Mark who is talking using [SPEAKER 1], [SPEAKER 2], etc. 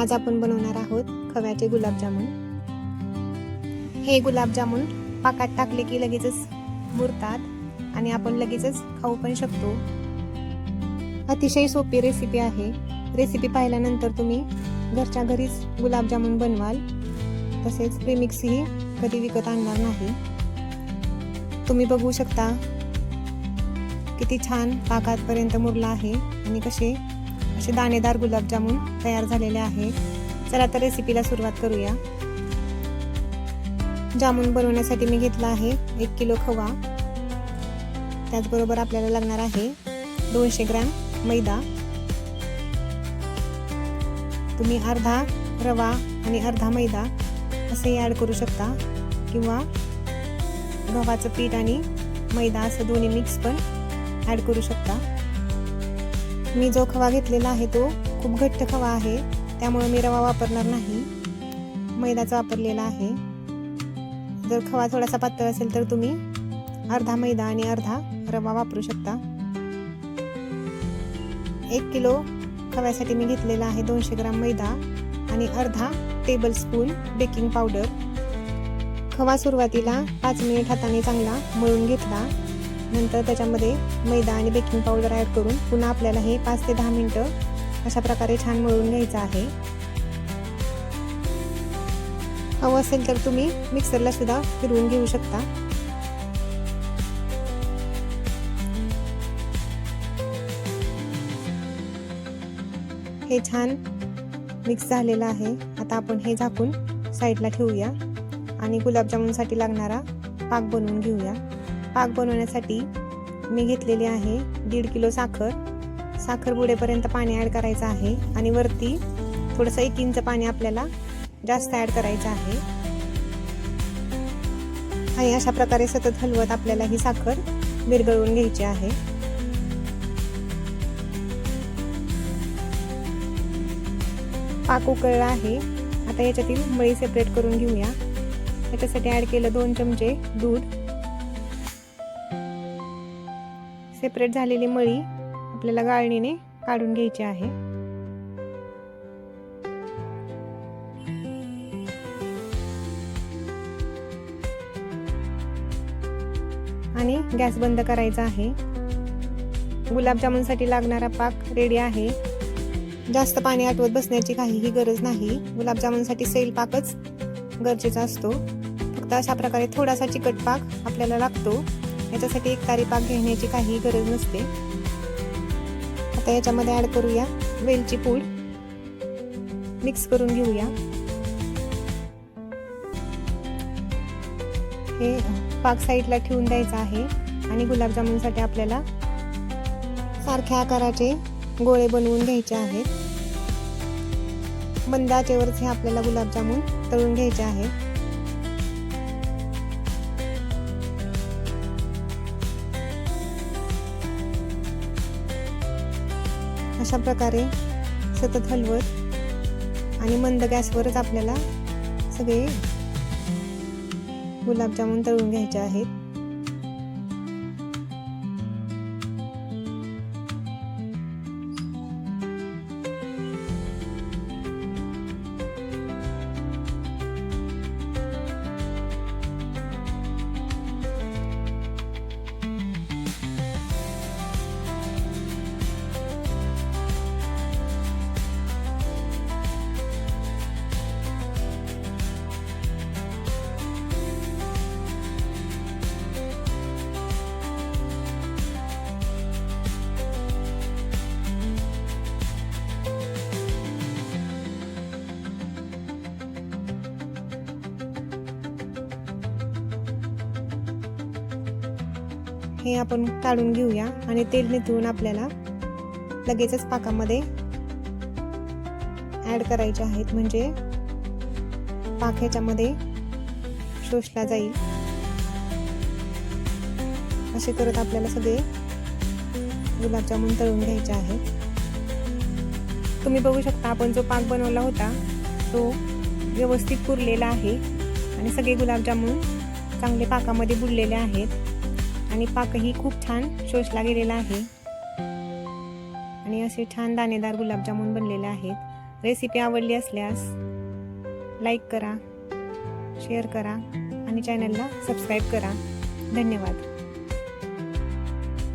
[SPEAKER 1] आज आपण बनवणार आहोत खव्याचे गुलाबजामुन. हे गुलाबजामुन पाकात टाकले की लगेचच मुरतात आणि आपण लगेचच खाऊ पण शकतो. अतिशय सोपी रेसिपी आहे. रेसिपी पाहिल्यानंतर तुम्ही घरच्या घरीच गुलाबजामुन बनवाल. तसेच प्रीमिक्सही कधी विकत आणणार नाही. तुम्ही बघू शकता किती छान पाकातपर्यंत मुरला आहे आणि कसे असे दाणेदार गुलाबजामुन तयार झालेले आहे. चला तर रेसिपीला सुरुवात करूया. जामुन बनवण्यासाठी मी घेतला आहे एक किलो खवा. त्याचबरोबर आपल्याला लागणार आहे दोनशे ग्रॅम मैदा. तुम्ही अर्धा रवा आणि अर्धा मैदा असेही ॲड करू शकता किंवा गव्हाचं पीठ आणि मैदा असं दोन्ही मिक्स पण ॲड करू शकता. मी जो खवा घेतलेला आहे तो खूप घट्ट खवा आहे त्यामुळे मी रवा वापरणार नाही. मैदाचा वापरलेला आहे. जर खवा थोडासा पातळ असेल तर तुम्ही अर्धा मैदा आणि अर्धा रवा वापरू शकता. एक किलो खव्यासाठी मी घेतलेला आहे दोनशे ग्राम मैदा आणि अर्धा टेबल स्पून बेकिंग पावडर खवा सुरुवातीला पाच मिनिट हाताने चांगला मळून घेतला. नंतर त्याच्यामध्ये मैदा आणि बेकिंग पावडर ॲड करून पुन्हा आपल्याला हे पाच ते दहा मिनटं अशा प्रकारे छान मळून घ्यायचं आहे. हवं असेल तर तुम्ही मिक्सरला सुद्धा फिरवून घेऊ शकता. हे छान मिक्स झालेलं आहे. आता आपण हे झाकून साईडला ठेवूया आणि गुलाबजामुनसाठी लागणारा पाक बनवून घेऊया. पाक बनवण्यासाठी मी घेतलेली आहे दीड किलो साखर. साखर बुडेपर्यंत पाणी ॲड करायचं आहे आणि वरती थोडंसं एक इंच पाणी आपल्याला जास्त ॲड करायचं आहे. आणि अशा प्रकारे सतत हलवत आपल्याला ही साखर विरघळवून घ्यायची आहे. पाक उकळला आहे. आता याच्यातील मळी सेपरेट करून घेऊया. याच्यासाठी ॲड केलं दोन चमचे दूध. सेपरेट झालेली मळी आपल्याला गाळणीने काढून घ्यायची आहे. आणि गॅस बंद करायचा आहे. गुलाबजामुनसाठी लागणारा पाक रेडी आहे. जास्त पाणी आटवत बसण्याची काहीही गरज नाही. गुलाबजामुनसाठी सैल पाकच गरजेचा असतो. फक्त अशा प्रकारे थोडासा चिकट पाक आपल्याला लागतो. याच्यासाठी एक तारी पाक घेण्याची काहीही गरज नसते. आता याच्यामध्ये ॲड करूया वेलची पूड. मिक्स करून घेऊया. हे पाक साईडला ठेवून द्यायचं आहे आणि गुलाबजामुनसाठी आपल्याला सारख्या आकाराचे गोळे बनवून घ्यायचे आहेत. मंद आचेवरच हे आपल्याला गुलाबजामुन तळून घ्यायचे आहे अशा प्रकारे सतत हलवत आणि मंद गॅसवरच आपल्याला सगळे गुलाबजामुन तळून घ्यायचे आहेत. हे आपण काढून घेऊया आणि तेल निथळून आपल्याला लगेचच पाकामध्ये ॲड करायचे आहेत. म्हणजे पाक ह्याच्यामध्ये शोषला जाईल. असे करत आपल्याला सगळे गुलाबजामुन तळून घ्यायचे आहेत. तुम्ही बघू शकता आपण जो पाक बनवला होता तो व्यवस्थित पुरलेला आहे. आणि सगळे गुलाबजामुन चांगले पाकामध्ये बुडलेले आहेत. आणि पाकही खूप छान शोषला गेलेला आहे. आणि असे छान दाणेदार गुलाबजामुन बनलेले आहेत. रेसिपी आवडली असल्यास लाईक करा शेअर करा आणि चॅनलला सबस्क्राईब करा. धन्यवाद.